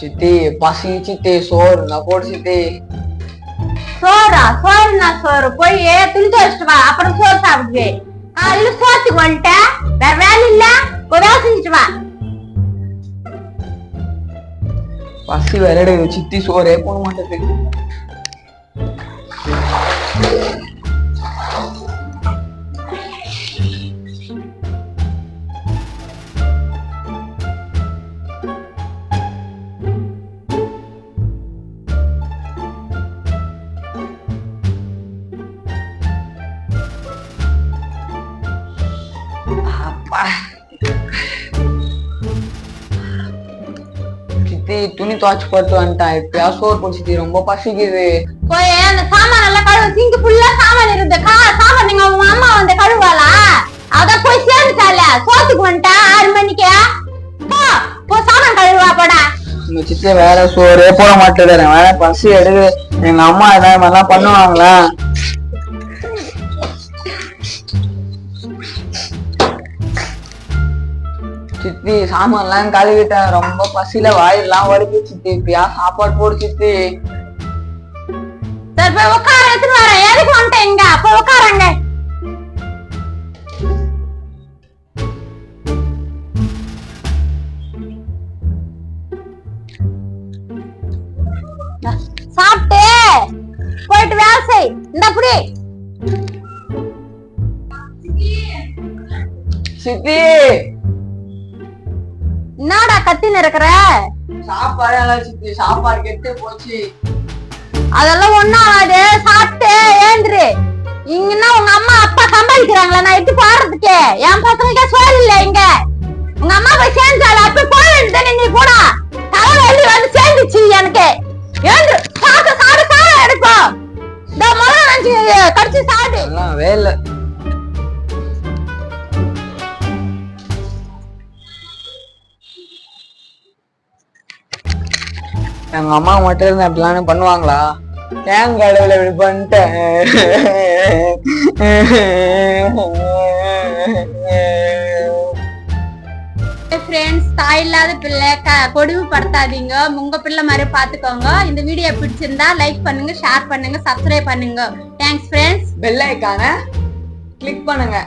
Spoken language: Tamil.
சித்தி பசி சித்தி சோறு நான் போடு சித்தி சோறா சோறுனா சோறு. போய் துணி துவைச்சிட்டு வா. அப்புறம் சோறு சாப்பிடுவே. காலையில சோத்துக்கு வந்துட்டேன் வேற வேலை இல்ல. வேலை செஞ்சுட்டு வா. பசி வேற சித்தி சோறே போட மாட்டேது சித்தி துணி துவைச்சு போட்டு வந்துட்டான் இப்பயா சோறு போட்டு ரொம்ப பசிக்குது அந்த சாமான் எல்லாம் கழுவு சிங்கு ஃபுல்லா சாமான் இருந்து கா சாமான் நீங்க உங்க அம்மா வந்து கழுவாளா அதான் போய் சேர்ந்துட்டால சோத்துக்கு வந்துட்டா ஆறு மணிக்கு போ போ சாமான் கழுவா போடா உங்க சித்தி வேற சோறே போட மாட்டேது வேற பசி எடுக்குது எங்க அம்மா என்ன மாதிரிலாம் பண்ணுவாங்களா சித்தி சாமான்லாம் கழுவிட்டேன். ரொம்ப பசியில வாயெல்லாம் வலிக்கு சித்தி. இப்பயா சாப்பாடு போடு சித்தி. சரி போய் உட்கார எடுத்துட்டு வரேன். எதுக்கு வந்துட்டேன் இங்க? போய் உட்காரங்க சாப்பிட்டு போயிட்டு வேலை செய். இந்த புடி. சித்தி. கத்தின்னு இருக்கிற சாப்பாடு சாப்பாடு கெட்டு போச்சு. அதெல்லாம் ஒண்ணும் ஆகாது. சாப்பிட்டு ஏந்துரு. இங்கன்னா உங்க அம்மா அப்பா சம்பாதிக்கிறாங்களா நான் எட்டு பாடுறதுக்கு என் பசங்களுக்கே சோறு இல்ல இங்க. உங்க அம்மா போய் சேர்ந்தால அப்ப போக வேண்டியதானே நீ போடா. தலைவலி வந்து சேர்ந்துச்சு எனக்கு. ஏந்து சாப்பிட்டு சாப்பிட்டு சாப்பிட எடுப்போம். இந்த முதல்ல கடிச்சு சாப்பிடு. வேலை. எங்க அம்மா மட்டும் இருந்து அப்படிலாம் பண்ணுவாங்களா? ஏன் கடவுளை இப்படி பண்ணிட்டேன் ஃப்ரெண்ட்ஸ் தாய் இல்லாத பிள்ளை க கொடுமை படுத்தாதீங்க. உங்க பிள்ளை மாதிரி பாத்துக்கோங்க. இந்த வீடியோ பிடிச்சிருந்தா லைக் பண்ணுங்க ஷேர் பண்ணுங்க சப்ஸ்கிரைப் பண்ணுங்க. தேங்க்ஸ் ஃப்ரெண்ட்ஸ் பெல் ஐக்கான கிளிக் பண்ணுங்க.